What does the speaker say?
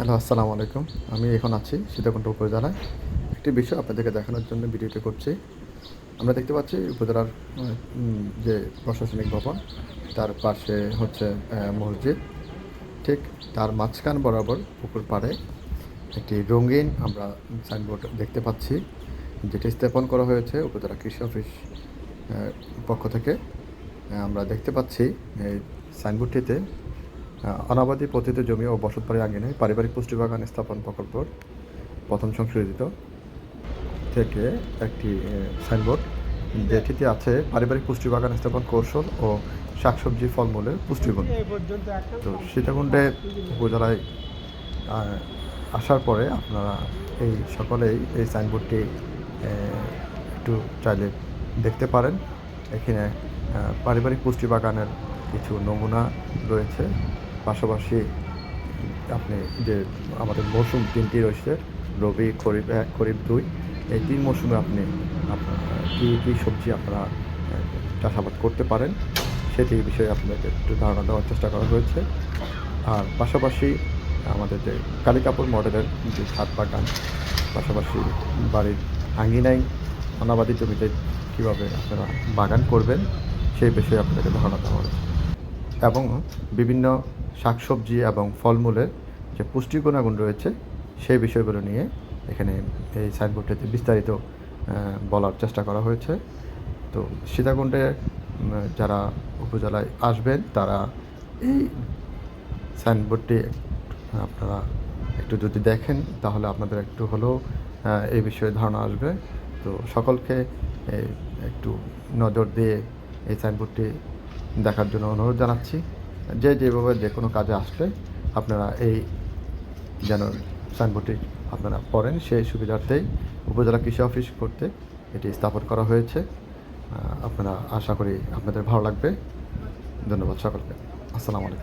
Hello, আসসালামু আলাইকুম। আমি এখন আছি সীতাকুণ্ড উপজেলায়। একটি বিষয় আপনাদেরকে দেখানোর জন্য ভিডিওটি করছি। আমরা দেখতে পাচ্ছি উপজেলার যে প্রশাসনিক ভবন, তার পাশে হচ্ছে মসজিদ। ঠিক তার মাঝখান বরাবর পুকুর পাড়ে একটি রঙিন আমরা সাইনবোর্ড দেখতে পাচ্ছি, যেটি স্থাপন করা হয়েছে উপজেলা কৃষি অফিস পক্ষ থেকে। আমরা দেখতে পাচ্ছি এই সাইনবোর্ডটিতে অনাবাদী পতিত জমি ও বসতবাড়ি আঙ্গিনে পারিবারিক পুষ্টি বাগান স্থাপন প্রকল্প প্রথম সংশোধিত থেকে একটি সাইনবোর্ড যেটিতে আছে পারিবারিক পুষ্টি বাগান স্থাপন কৌশল ও শাকসবজি ফলমূলের পুষ্টিগুণ। তো সীতাকুণ্ডে উপজেলায় আসার পরে আপনারা এই সকলেই এই সাইনবোর্ডটি একটু চাইলে দেখতে পারেন। এখানে পারিবারিক পুষ্টি বাগানের কিছু নমুনা রয়েছে। পাশাপাশি আপনি যে আমাদের মৌসুম তিনটি রয়েছে, রবি, খরিফ এক, খরিফ দুই, এই তিন মৌসুমে আপনি কী কী সবজি আপনারা চাষাবাদ করতে পারেন, সেটি বিষয়ে আপনাকে একটু ধারণা দেওয়ার চেষ্টা করা হয়েছে। আর পাশাপাশি আমাদের যে কালিকাপুর মডেলের যে ছাদ বাগান, পাশাপাশি বাড়ির আঙ্গিনায় অনাবাদী জমিতে কীভাবে আপনারা বাগান করবেন, সেই বিষয়ে আপনাকে ধারণা দেওয়া হয়েছে। এবং বিভিন্ন শাকসবজি এবং ফলমূলের যে পুষ্টি গুণাগুণ রয়েছে, সেই বিষয়গুলো নিয়ে এখানে এই সাইনবোর্ডটিতে বিস্তারিত বলার চেষ্টা করা হয়েছে। তো সীতাকুণ্ডে যারা উপজেলায় আসবেন, তারা এই সাইনবোর্ডটি আপনারা একটু যদি দেখেন, তাহলে আপনাদের একটু হলেও এই বিষয়ে ধারণা আসবে। তো সকলকে একটু নজর দিয়ে এই সাইনবোর্ডটি দেখার জন্য অনুরোধ জানাচ্ছি। যে যেভাবে যে কোনো কাজে আসলে আপনারা এই যেন সাইনবোর্ডটি আপনারা পড়েন, সেই সুবিধার্থেই উপজেলা কৃষি অফিস করতে এটি স্থাপন করা হয়েছে। আপনারা আশা করি আপনাদের ভালো লাগবে। ধন্যবাদ সকলকে। আসসালামু আলাইকুম।